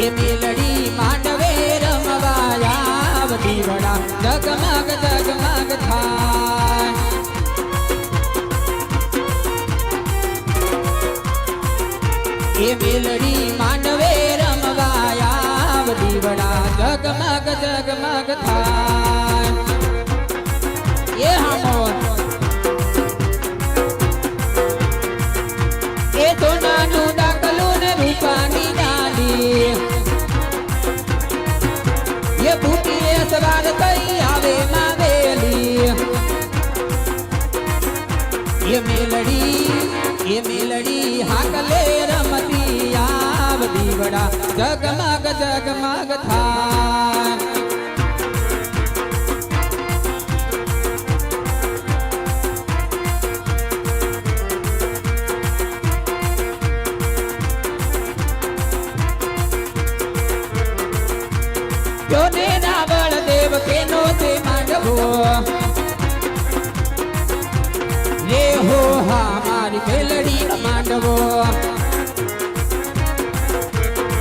એ મેલડી માંડવે રમવાયા બધી વડા જગમગ જગમગ થાય એ મેલડી એ બુટીએ સવાર થઈ આવે માવેલી એ મેલડી એ મેલડી હાકલે રમતી આવતી વડા જગમગ જગમગ થાય માંડવો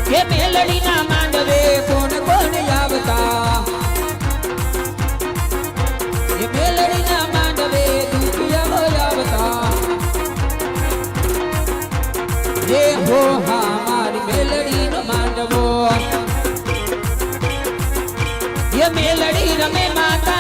કે મેલડી ના માંડવે કોણ કોણ આવતા એ મેલડી માંડવે દુખિયા આવતા મારી મેલડી નો માંડવો. એ મેલડી રમે માતા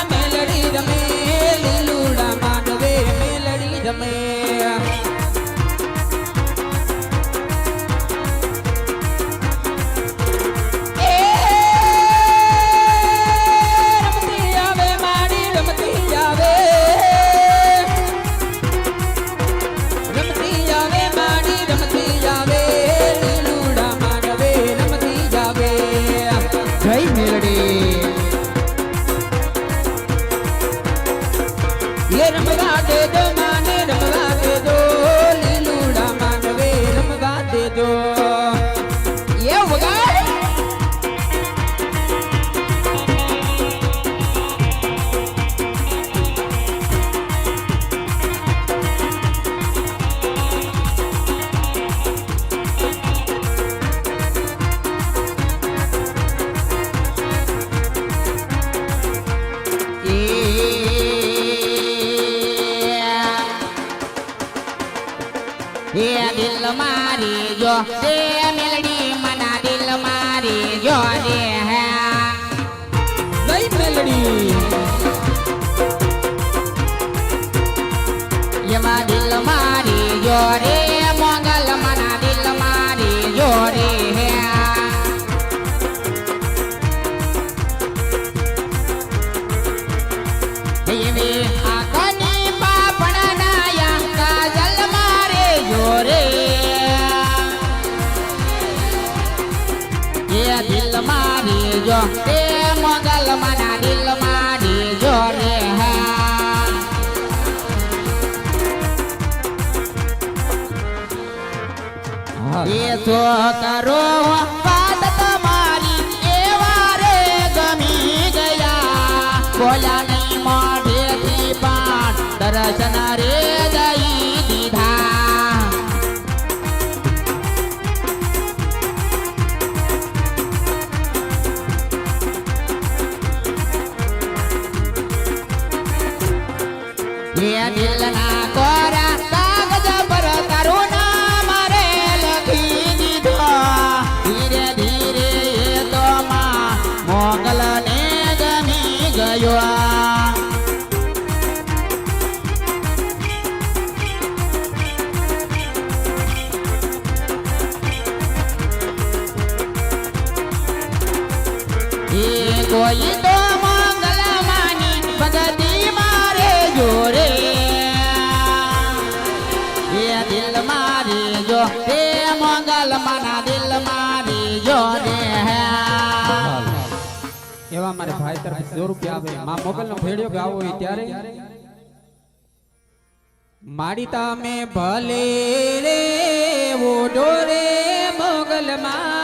એ રમવા દે દો માને રમવા એવી આંખની પાપણ નાયા કાજલ મારે જો રે એ દિલ મારી જો તે મોગલ મના દિલ મારી જો રે હા એ છોકરો વાત એવા મારે ભાઈ તરફ સો રૂપિયા આવે. માં મોગલ નો ભેડિયો ગાવો હોય ત્યારે. માડી તમે ભલે રે ઓડો રે મોગલ માં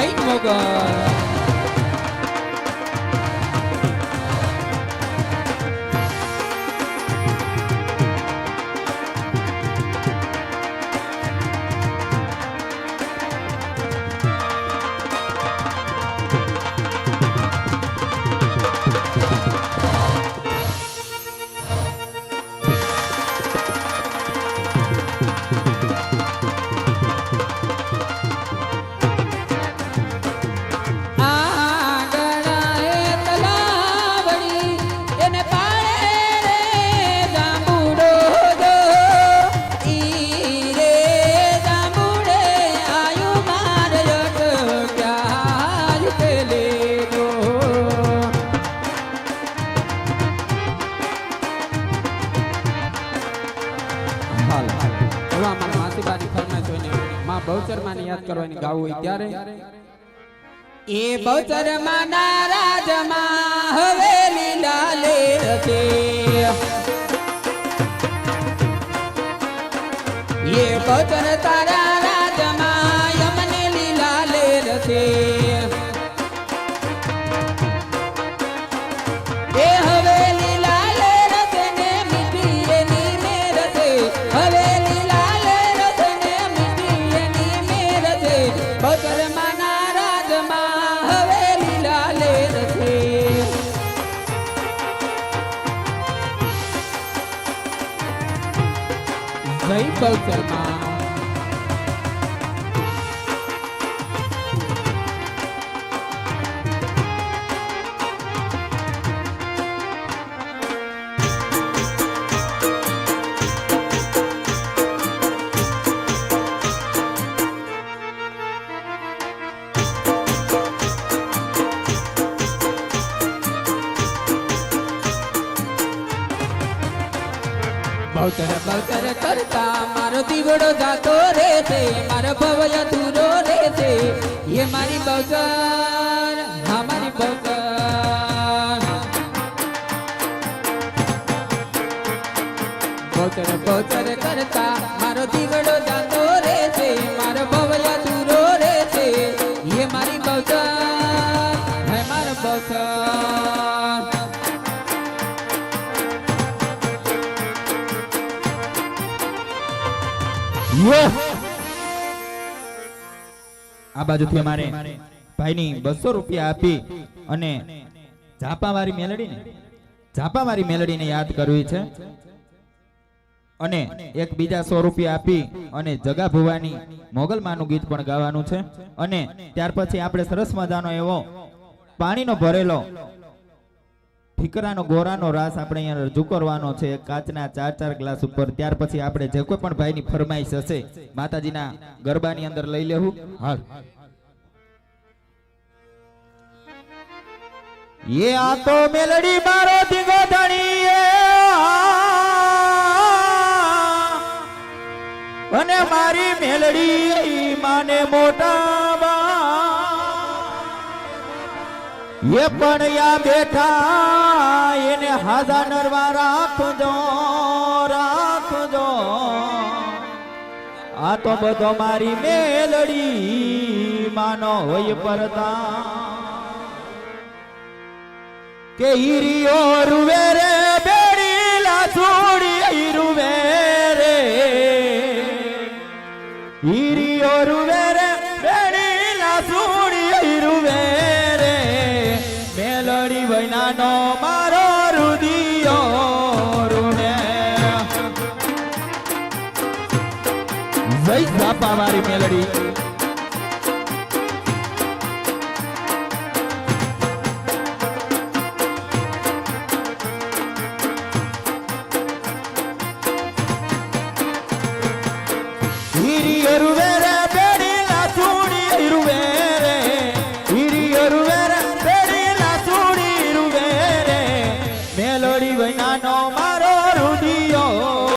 は莫哥。હાલ. હવે અમારા માસીબાની ફરમાઈશ જોઈને માં બહુચરમાને યાદ કરવાની ગાવું હોય ત્યારે? એ બહુચરમાના રાજમાં હવે લીલા લેર છે. એ બહુચર તારા જય બહુચરમાં બહુચર બહુચર કરતા મારો દીવડો જાતો રે છે મારો ભવય અધૂરો રે છે એ મારી બગર હા મારી બગર બહુચર બહુચર આ બાજુથી અમારે ભાઈની બસો રૂપિયા આપી અને ઝાપાવાળી મેલડીને ઝાપાવાળી મેલડીને યાદ કરવી છે. અને એક બીજા સો રૂપિયા આપી અને જગા ભુવાની મોગલમાનું ગીત પણ ગાવાનું છે. અને ત્યાર પછી આપણે સરસ મજાનો એવો પાણીનો ભરેલો, ઠીકરાનો ગોરાનો રાસ આપણે અહીંયા રજૂ કરવાનો છે. કાચના ચાર ચાર ગ્લાસ ઉપર. ત્યાર પછી આપણે જે કોઈ પણ ભાઈની ફરમાઈશ હશે, માતાજીના ગરબાની અંદર લઈ લેવું. હાલ. એ આ તો મેલડી મારો ધીંગો ધણી અને મારી મેલડી માને મોટા એ પણ યા બેઠા, એને હાજા નરવા રાખજો રાખજો. આ તો બધો મારી મેલડી માનો હોય પરદા કે હીરિયો રૂવે રે બેડી લાસુડી રૂવે રે. હીરિયો રૂવે રે બેડી લાસુડી રૂવે રે. મેલડી વૈનાનો મારો રુદિયો રૂવે. જય સાપા મેલડી. ಹಿರಿಯರುವೆರೆ